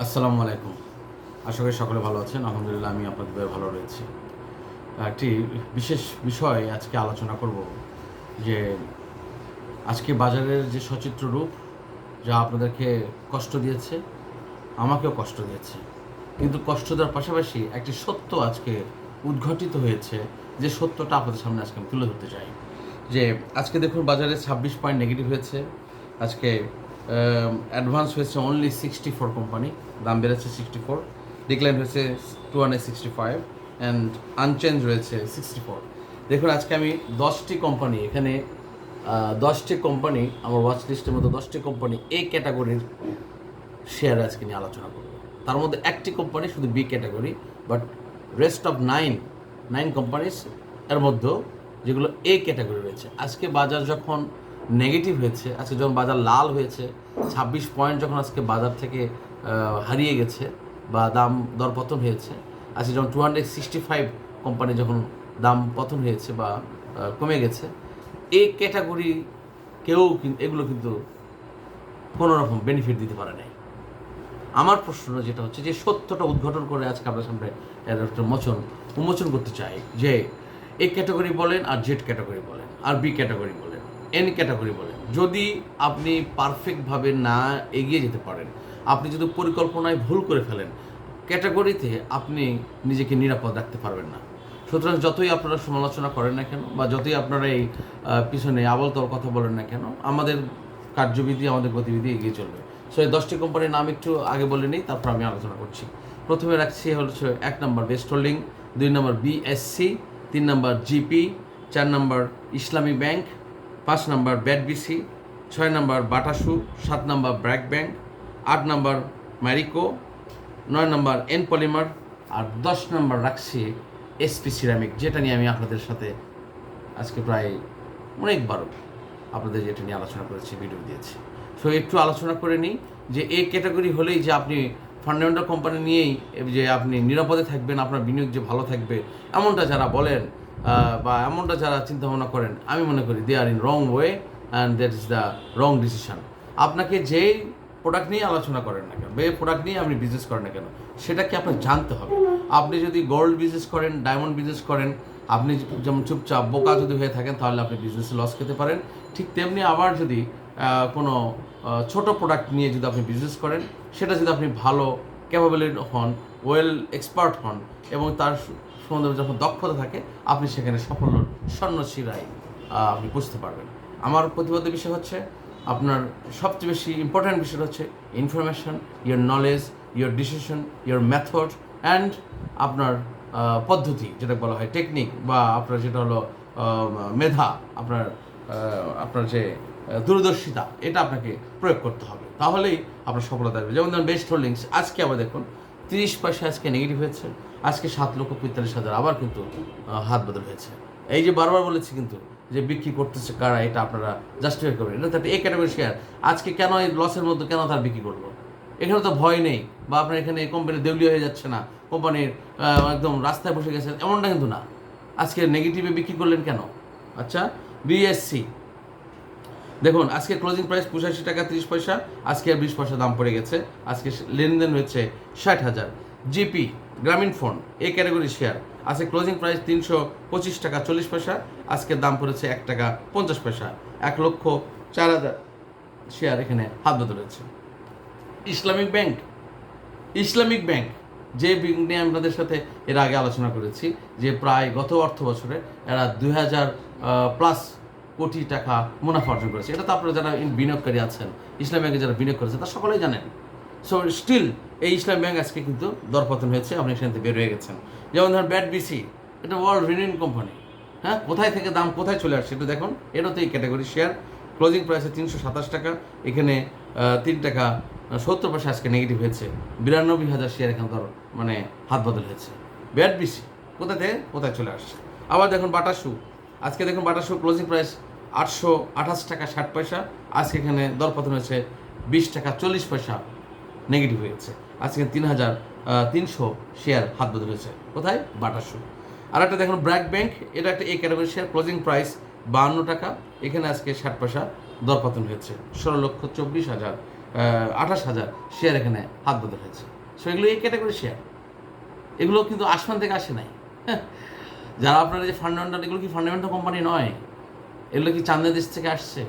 আসসালামু আলাইকুম। আশা করি সকলে ভালো আছেন। আলহামদুলিল্লাহ আমি আপনাদের ভালো রয়েছি। একটি বিশেষ বিষয় আজকে আলোচনা করব যে আজকে বাজারের যে সচিত্র রূপ, যা আপনাদেরকে কষ্ট দিয়েছে, আমাকেও কষ্ট দিয়েছে। কিন্তু কষ্ট দেওয়ার পাশাপাশি একটি সত্য আজকে উদ্ঘাটিত হয়েছে, যে সত্যটা আপনাদের সামনে আজকে আমি তুলে ধরতে চাই। যে আজকে দেখুন বাজারে ছাব্বিশ পয়েন্ট নেগেটিভ হয়েছে, আজকে অ্যাডভান্স হয়েছে অনলি সিক্সটি ফোর কোম্পানি দাম বেড়েছে সিক্সটি ফোর ডিক্লাইন হয়েছে two hundred sixty five and unchange রয়েছে সিক্সটি ফোর দেখুন, আজকে আমি দশটি কোম্পানি এখানে দশটি কোম্পানি আমার ওয়াচ লিস্টের মধ্যে দশটি কোম্পানি এ ক্যাটাগরির শেয়ার আজকে নিয়ে আলোচনা করব। তার মধ্যে একটি কোম্পানি শুধু B category but rest of nine nine companies এর মধ্যেও যেগুলো এ ক্যাটাগরি রয়েছে। আজকে বাজার যখন নেগেটিভ হয়েছে। আজকে যখন বাজার লাল হয়েছে, ছাব্বিশ পয়েন্ট যখন আজকে বাজার থেকে হারিয়ে গেছে বা দাম দর পতন হয়েছে, আজকে যখন two hundred sixty five company যখন দাম পতন হয়েছে বা কমে গেছে, এই ক্যাটাগরি কেউ এগুলো কিন্তু কোনো রকম বেনিফিট দিতে পারে নাই। আমার প্রশ্ন যেটা হচ্ছে যে, সত্যটা উদ্ঘাটন করে আজকে আপনার সামনে মোচন, উন্মোচন করতে চাই যে, এ ক্যাটাগরি বলেন আর জেড ক্যাটাগরি বলেন, আর বি ক্যাটাগরি বলেন। এন ক্যাটাগরি বলে। যদি আপনি পারফেক্টভাবে না এগিয়ে যেতে পারেন, আপনি যদি পরিকল্পনায় ভুল করে ফেলেন ক্যাটাগরিতে আপনি নিজেকে নিরাপদ রাখতে পারবেন না। সুতরাং যতই আপনারা সমালোচনা করেন না কেন বা যতই আপনারা এই পিছনে আবলতর কথা বলেন না কেন, আমাদের কার্যবিধি, আমাদের গতিবিধি এগিয়ে চলবে। সো এই দশটি কোম্পানির নাম একটু আগে বলে নিই, তারপর আমি আলোচনা করছি। প্রথমে রাখছি হচ্ছে এক নম্বর বেস্ট হোল্ডিং দুই নম্বর বিএসসি তিন নম্বর জিপি চার নম্বর ইসলামী ব্যাংক পাঁচ নম্বর ব্যাডবিসি ছয় নম্বর বাটাসু, সাত নম্বর ব্র্যাক ব্যাংক, আট নম্বর ম্যারিকো, নয় নম্বর এন পলিমার আর দশ নম্বর রাখছি এসপি সিরামিক, যেটা নিয়ে আমি আপনাদের সাথে আজকে প্রায় অনেকবারও আপনাদের যেটা নিয়ে আলোচনা করেছি ভিডিও দিয়েছি। সো একটু আলোচনা করে নিই যে এই ক্যাটাগরি হলেই যে আপনি ফান্ডামেন্টাল কোম্পানি নিয়েই যে আপনি নিরাপদে থাকবেন, আপনার বিনিয়োগ যে ভালো থাকবে, এমনটা যারা বলেন বা এমনটা যারা চিন্তা ভাবনা করেন, আমি মনে করি they are in wrong way and that is the wrong decision আপনাকে যেই প্রোডাক্ট নিয়ে আলোচনা করেন না কেন, বা প্রোডাক্ট নিয়ে আপনি বিজনেস করেন না কেন, সেটাকে আপনার জানতে হবে। আপনি যদি গোল্ড বিজনেস করেন ডায়মন্ড বিজনেস করেন, আপনি যেমন চুপচাপ বোকা যদি হয়ে থাকেন, তাহলে আপনি বিজনেসে লস খেতে পারেন। ঠিক তেমনি আবার যদি কোনো ছোট প্রোডাক্ট নিয়ে যদি আপনি বিজনেস করেন, সেটা যদি আপনি ভালো ক্যাপাবিলিটি হন ওয়েল এক্সপার্ট হন, এবং তার সম্বন্ধে যখন দক্ষতা থাকে, আপনি সেখানে সাফল্য স্বর্ণ শিরায় আপনি বুঝতে পারবেন। আমার প্রতিবাদ্য বিষয় হচ্ছে, আপনার সবচেয়ে বেশি ইম্পর্ট্যান্ট বিষয় হচ্ছে information your knowledge your decision your method and আপনার পদ্ধতি, যেটা বলা হয় টেকনিক বা আপনার যেটা হলো মেধা, আপনার আপনার যে দূরদর্শিতা, এটা আপনাকে প্রয়োগ করতে হবে। তাহলেই আপনার সফলতা আসবে। যেমন ধরুন বেস্ট হোল্ডিংস আজকে আবার দেখুন তিরিশ পয়সা আজকে নেগেটিভ হয়েছে, আজকে সাত লক্ষ পঁয়তাল্লিশ হাজার, আবার কিন্তু হাত বদল হয়েছে। এই যে বারবার বলেছি কিন্তু যে বিক্রি করতেছে কারা, এটা আপনারা জাস্টিফাই করবেন। এটা একটা এ ক্যাটাগরি শেয়ার আজকে কেন এই লসের মধ্যে কেন তার বিক্রি করব? এখানে তো ভয় নেই, বা আপনার এখানে কোম্পানি দেউলিয়া হয়ে যাচ্ছে না কোম্পানির একদম রাস্তায় বসে গেছে এমনটা কিন্তু না। আজকে নেগেটিভে বিক্রি করলেন কেন? আচ্ছা বিএসসি দেখুন, আজকে ক্লোজিং প্রাইস পঁচাশি টাকা তিরিশ পয়সা, আজকে আর বিশ পয়সা দাম পড়ে গেছে। আজকে লেনদেন হয়েছে ষাট হাজার। GP, Grameen phone, A category share আজকে ক্লোজিং প্রাইস তিনশো পঁচিশ টাকা চল্লিশ পয়সা, আজকের দাম পড়েছে এক টাকা পঞ্চাশ পয়সা। এক লক্ষ চার হাজার শেয়ার এখানে হাত হয়েছে ইসলামিক ব্যাংক ইসলামিক ব্যাংক, যে ব্যাংক নিয়ে আপনাদের সাথে এর আগে আলোচনা করেছি, যে প্রায় গত অর্থ বছরে এরা দুই হাজার প্লাস কোটি টাকা মুনাফা অর্জন করেছে। এটা তো আপনারা যারা বিনিয়োগকারী আছেন, ইসলাম ব্যাংকে যারা বিনিয়োগ করেছে, তারা সকলেই জানেন। সো স্টিল এই ইসলাম ব্যাংক আজকে কিন্তু দরপতন হয়েছে, আপনি সেখান থেকে বের হয়ে গেছেন। যেমন ধরেন ব্যাট বিসি এটা ওয়ার্ল্ড রিনিউন কোম্পানি হ্যাঁ কোথায় থেকে দাম কোথায় চলে আসছে একটু দেখুন। এটাও তো এই ক্যাটাগরি শেয়ার ক্লোজিং প্রাইসে তিনশো সাতাশ টাকা, এখানে তিন টাকা সত্তর পয়সা আজকে নেগেটিভ হয়েছে। বিরানব্বই হাজার শেয়ার এখানে ধর মানে হাত বদল হয়েছে। ব্যাট বিসি কোথা থেকে? কোথায় চলে আসছে? আবার দেখুন বাটা শু আজকে দেখুন বাটা শু ক্লোজিং প্রাইস আটশো আঠাশ টাকা ষাট পয়সা। আজকে এখানে দরপতন হয়েছে বিশ টাকা চল্লিশ পয়সা নেগেটিভ হয়েছে। আজকে তিন হাজার তিনশো শেয়ার হাত বদল হয়েছে। কোথায়? বাটা শু আর একটা দেখুন ব্র্যাক ব্যাংক, এটা একটা এই ক্যাটাগরি শেয়ার ক্লোজিং প্রাইস বাহান্ন টাকা। এখানে আজকে ষাট পয়সা দরপতন হয়েছে। ষোলো লক্ষ চব্বিশ হাজার আঠাশ হাজার শেয়ার এখানে হাত বদল হয়েছে। সো এগুলো এই ক্যাটাগরি শেয়ার এগুলো কিন্তু আসমান থেকে আসে নাই। যারা আপনারা যে ফান্ডামেন্টাল এগুলো কি ফান্ডামেন্টাল কোম্পানি নয়? এগুলো কি চান্দের দেশ থেকে আসছে?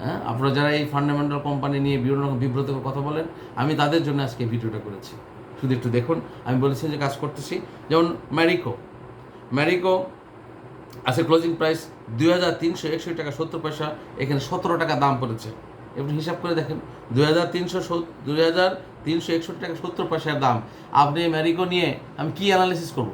হ্যাঁ? আপনারা যারা এই ফান্ডামেন্টাল কোম্পানি নিয়ে বিভিন্ন রকম বিব্রতকর কথা বলেন, আমি তাদের জন্য আজকে ভিডিওটা করেছি। শুধু একটু দেখুন, আমি বলেছি যে কাজ করতেছি। যেমন ম্যারিকো ম্যারিকো আছে ক্লোজিং প্রাইস দুই হাজার তিনশো একষট্টি টাকা সত্তর পয়সা, এখানে সতেরো টাকা দাম পড়েছে। একটু হিসাব করে দেখেন, দুই হাজার তিনশো দুই হাজার তিনশো একষট্টি টাকা সত্তর পয়সার দাম। আপনি ম্যারিকো নিয়ে আমি কি অ্যানালিসিস করব?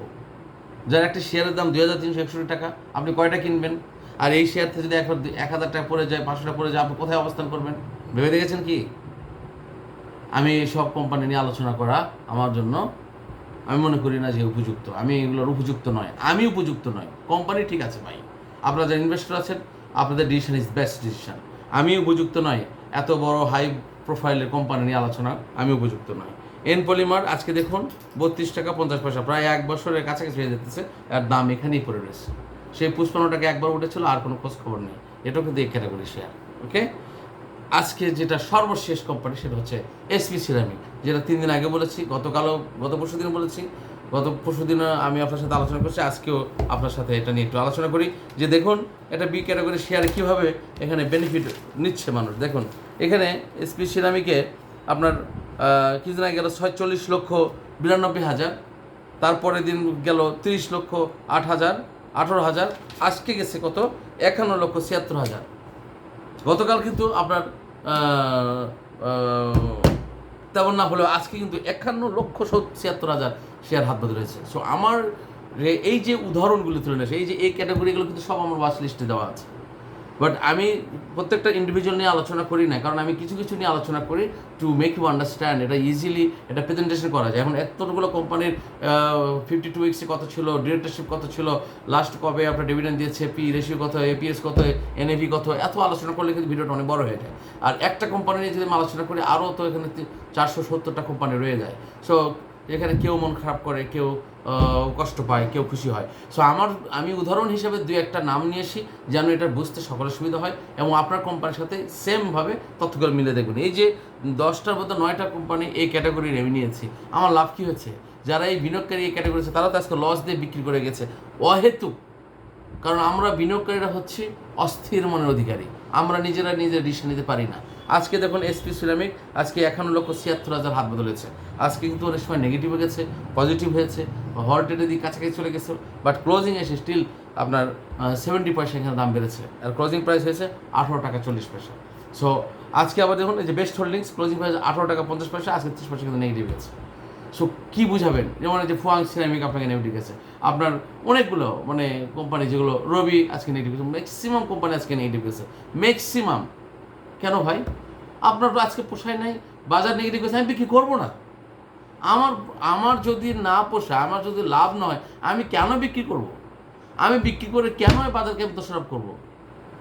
যার একটা শেয়ারের দাম দুই হাজার তিনশো একষট্টি টাকা, আপনি কয়টা কিনবেন? আর এই শেয়ার থেকে যদি এক হাজার টাকা পড়ে যায়, পাঁচশো টাকা পড়ে যায়, আপনি কোথায় অবস্থান করবেন? ভেবে দেখেছেন কি? আমি সব কোম্পানি নিয়ে আলোচনা করা আমার জন্য, আমি মনে করি না যে উপযুক্ত। আমি এগুলোর উপযুক্ত নয়। আমি উপযুক্ত নয়। কোম্পানি ঠিক আছে ভাই। আপনারা যারা ইনভেস্টর আছেন, আপনাদের ডিসিশন ইজ বেস্ট ডিসিশন আমি উপযুক্ত নয়। এত বড় হাই প্রোফাইলের কোম্পানি নিয়ে আলোচনা, আমি উপযুক্ত নয়। এন পলিমার আজকে দেখুন, বত্রিশ টাকা পঞ্চাশ পয়সা, প্রায় এক বছরের কাছাকাছি হয়ে যেতেছে, আর দাম এখানেই পড়ে রয়েছে। সেই পুষ্পান্ন টাকা একবার উঠেছিল, আর কোনো খোঁজ খবর নেই। এটাও কিন্তু এই ক্যাটাগরি শেয়ার ওকে আজকে যেটা সর্বশেষ কোম্পানি সেটা হচ্ছে এসপি সিরামিক যেটা তিন দিন আগে বলেছি, গতকালও, গত পরশু দিন বলেছি। গত পরশু দিন আমি আপনার সাথে আলোচনা করছি, আজকেও আপনার সাথে এটা নিয়ে একটু আলোচনা করি। যে দেখুন, এটা বি ক্যাটাগরি শেয়ারে কীভাবে এখানে বেনিফিট নিচ্ছে মানুষ। দেখুন, এখানে এসপি সিরামিকে আপনার কিছুদিন গেল ছয়চল্লিশ লক্ষ বিরানব্বই হাজার। তারপরে দিন গেল তিরিশ লক্ষ আট হাজার, আঠারো হাজার, আজকে গেছে কত? একান্ন লক্ষ ছিয়াত্তর হাজার। গতকাল কিন্তু আপনার তেমন না হলেও আজকে কিন্তু একান্ন লক্ষ ছিয়াত্তর হাজার শেয়ার হাত বদল হয়েছে সো আমার এই যে উদাহরণগুলো তুলে নিয়েছে এই যে এই ক্যাটাগরিগুলো কিন্তু সব আমার ওয়াচ লিস্টে দেওয়া আছে। বাট আমি প্রত্যেকটা ইন্ডিভিজুয়াল নিয়ে আলোচনা করি না, কারণ আমি কিছু কিছু নিয়ে আলোচনা করি টু মেক ইউ আন্ডারস্ট্যান্ড এটা ইজিলি এটা প্রেজেন্টেশন করা যায়। এখন এতগুলো কোম্পানির ফিফটি টু উইক্সে কত ছিল ডিরেক্টরশিপ কত ছিল লাস্ট কবে আপনার ডিভিডেন্ড দিয়েছে পি রেশিও কত এপিএস কত এনএভি কত এত আলোচনা করলে কিন্তু ভিডিওটা অনেক বড় হয়ে যায়। আর একটা কোম্পানি নিয়ে যদি আমি আলোচনা করি, আরও তো এখানে চারশো সত্তরটা কোম্পানি রয়ে যায়। সো এখানে কেউ মন খারাপ করে, কেউ কষ্ট পায়, কেউ খুশি হয়। সো আমার, আমি উদাহরণ হিসেবে দুই একটা নাম নিয়ে আসি, যেন এটা বুঝতে সকলের সুবিধা হয় এবং আপনার কোম্পানির সাথে সেমভাবে তথ্যগুলো মিলে দেখুন। এই যে দশটার মধ্যে নয়টা কোম্পানি এই ক্যাটাগরি আমি নিয়েছি। আমার লাভ কী হচ্ছে? যারা এই বিনিয়োগকারী এই ক্যাটাগরি আছে, তারা তো আজকে লস দিয়ে বিক্রি করে গেছে। অহেতুক। কারণ আমরা বিনিয়োগকারীরা হচ্ছে অস্থির মনের অধিকারী। আমরা নিজেরা নিজের ডিসিশন নিতে পারি না। আজকে দেখুন এসপি সিরামিক, আজকে একান্ন লক্ষ ছিয়াত্তর হাজার হাত বদলেছে আজকে কিন্তু অনেক সময় নেগেটিভ গেছে পজিটিভ হয়েছে হলটেডের দিকে কাছাকাছি চলে গেছে বাট ক্লোজিং এসে স্টিল আপনার সেভেন্টি পয়সা এখানে দাম বেড়েছে। আর ক্লোজিং প্রাইস হয়েছে আঠারো টাকা চল্লিশ পয়সা। সো আজকে আবার দেখুন এই যে বেস্ট হোল্ডিংস ক্লোজিং প্রাইস আঠারো টাকা পঞ্চাশ পয়সা, আজকে ত্রিশ পয়সা কিন্তু নেগেটিভ হয়েছে। সো কী বুঝাবেন? যেমন যে ফুয়াং সিরামিক আপনাকে নেগেটিভ গেছে আপনার অনেকগুলো মানে কোম্পানি যেগুলো রবি আজকে নেগেটিভ গেছে ম্যাক্সিমাম কোম্পানি আজকে নেগেটিভ গেছে ম্যাক্সিমাম কেন ভাই? আপনার তো আজকে পোষায় নাই, বাজার নেগেটিভ গেছে আমি বিক্রি করব না। আমার আমার যদি না পোষায়, আমার যদি লাভ নয় আমি কেন বিক্রি করব? আমি বিক্রি করে কেন বাজারকে দোষারোপ করব?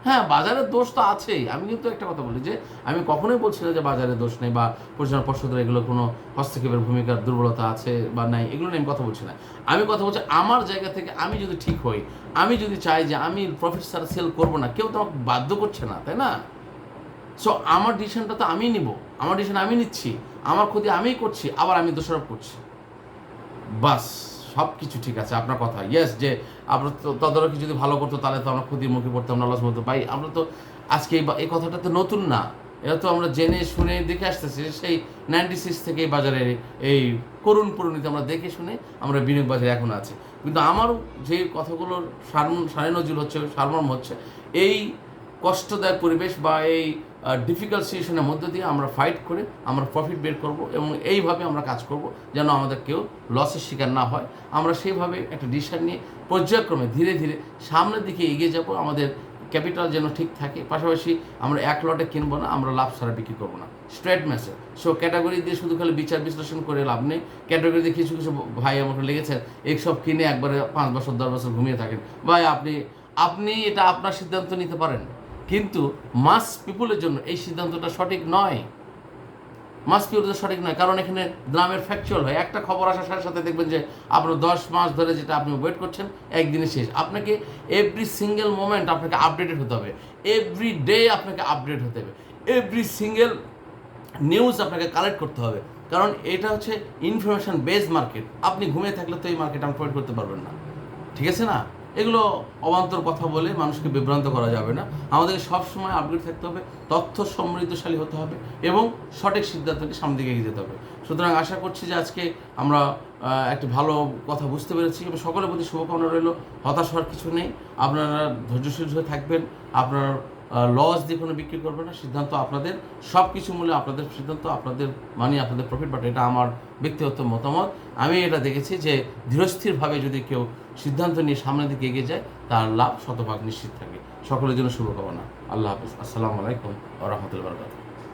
হ্যাঁ বাজারের দোষ তো আছেই। আমি কিন্তু একটা কথা বলি যে, আমি কখনোই বলছি না যে বাজারের দোষ নেই বা পরিচালনা পর্ষদের এগুলো কোনো হস্তক্ষেপের ভূমিকার দুর্বলতা আছে বা নাই, এগুলো নিয়ে আমি কথা বলছি না। আমি কথা বলছি আমার জায়গা থেকে আমি যদি ঠিক হই, আমি যদি চাই যে আমি প্রফিট ছাড়া সেল করব না, কেউ তো আমাকে বাধ্য করছে না, তাই না? সো আমার ডিসিশনটা তো আমি নিব। আমার ডিসিশন আমি নিচ্ছি, আমার ক্ষতি আমিই করছি, আবার আমি দোষারোপ করছি। বাস। সব কিছু ঠিক আছে, আপনার কথা। ইয়েস যে আমরা তো তদারকি যদি ভালো করতো, তাহলে তো আমরা ক্ষতির মুখে পড়তাম না লস মতো পাই আমরা তো আজকে এই কথাটা তো নতুন না। এটা তো আমরা জেনে শুনে দেখে আসতেছি সেই নাইনটি সিক্স থেকে এই বাজারে এই করুণ পরিণতি আমরা দেখে শুনে আমরা বিনিয়োগ বাজারে এখন আছি। কিন্তু আমার যে কথাগুলোর সার- সারে নজরুল হচ্ছে, সারমর্ম হচ্ছে, এই কষ্টদায়ক পরিবেশ বা এই ডিফিকাল্ট সিচুয়েশনের মধ্য দিয়ে আমরা ফাইট করে আমরা প্রফিট বের করব এবং এইভাবে আমরা কাজ করব যেন আমাদের কেউ লসের শিকার না হয়। আমরা সেইভাবে একটা ডিসিশন নিয়ে পর্যায়ক্রমে ধীরে ধীরে সামনের দিকে এগিয়ে যাব। আমাদের ক্যাপিটাল যেন ঠিক থাকে। পাশাপাশি আমরা এক লটে কিনবো না, আমরা লাভ ছাড়া বিক্রি করব না। স্ট্রেট মেসেজ সো ক্যাটাগরি দিয়ে শুধু খালি বিচার বিশ্লেষণ করে লাভ নেই। ক্যাটাগরিতে কিছু কিছু ভাই আমাকে লেগেছেন এইসব কিনে একবারে পাঁচ বছর, দশ বছর ঘুমিয়ে থাকেন। ভাই, আপনি আপনি এটা আপনার সিদ্ধান্ত নিতে পারেন। কিন্তু মাস পিপুলের জন্য এই সিদ্ধান্তটা সঠিক নয়। মাস পিপুলের সঠিক নয়, কারণ এখানে গ্রামের ফ্যাকচুয়াল হয়। একটা খবর আসার সাথে সাথে দেখবেন যে আপনার দশ মাস ধরে যেটা আপনি ওয়েট করছেন, একদিনে শেষ। আপনাকে এভরি সিঙ্গেল মোমেন্ট আপনাকে আপডেটেড হতে হবে। এভরি ডে আপনাকে আপডেট হতে হবে। এভরি সিঙ্গেল নিউজ আপনাকে কালেক্ট করতে হবে। কারণ এটা হচ্ছে ইনফরমেশন বেস মার্কেট আপনি ঘুমিয়ে থাকলে তো এই মার্কেট আপনি প্রোভাইড করতে পারবেন না। ঠিক আছে না? এগুলো অবান্তর কথা বলে মানুষকে বিভ্রান্ত করা যাবে না। আমাদেরকে সবসময় আপগ্রেড থাকতে হবে, তথ্য সমৃদ্ধশালী হতে হবে এবং সঠিক সিদ্ধান্তকে সামনে দিকে এগিয়ে যেতে হবে। সুতরাং আশা করছি যে আজকে আমরা একটি ভালো কথা বুঝতে পেরেছি এবং সকলের প্রতি শুভকামনা রইল। হতাশ হওয়ার কিছু নেই। আপনারা ধৈর্যশীল হয়ে থাকবেন। আপনার লস দিয়ে কোনো বিক্রি করবে না, সিদ্ধান্ত আপনাদের সব কিছু মূল্যে আপনাদের, সিদ্ধান্ত আপনাদের মানে আপনাদের প্রফিট বাট এটা আমার ব্যক্তিগত মতামত। আমি এটা দেখেছি যে ধীরস্থিরভাবে যদি কেউ সিদ্ধান্ত নিয়ে সামনের দিকে এগিয়ে যায়, তার লাভ শতভাগ নিশ্চিত থাকে। সকলের জন্য শুভকামনা। আল্লাহ হাফিজ। আসসালামু আলাইকুম ওরহমতুল্লাহ বরকাত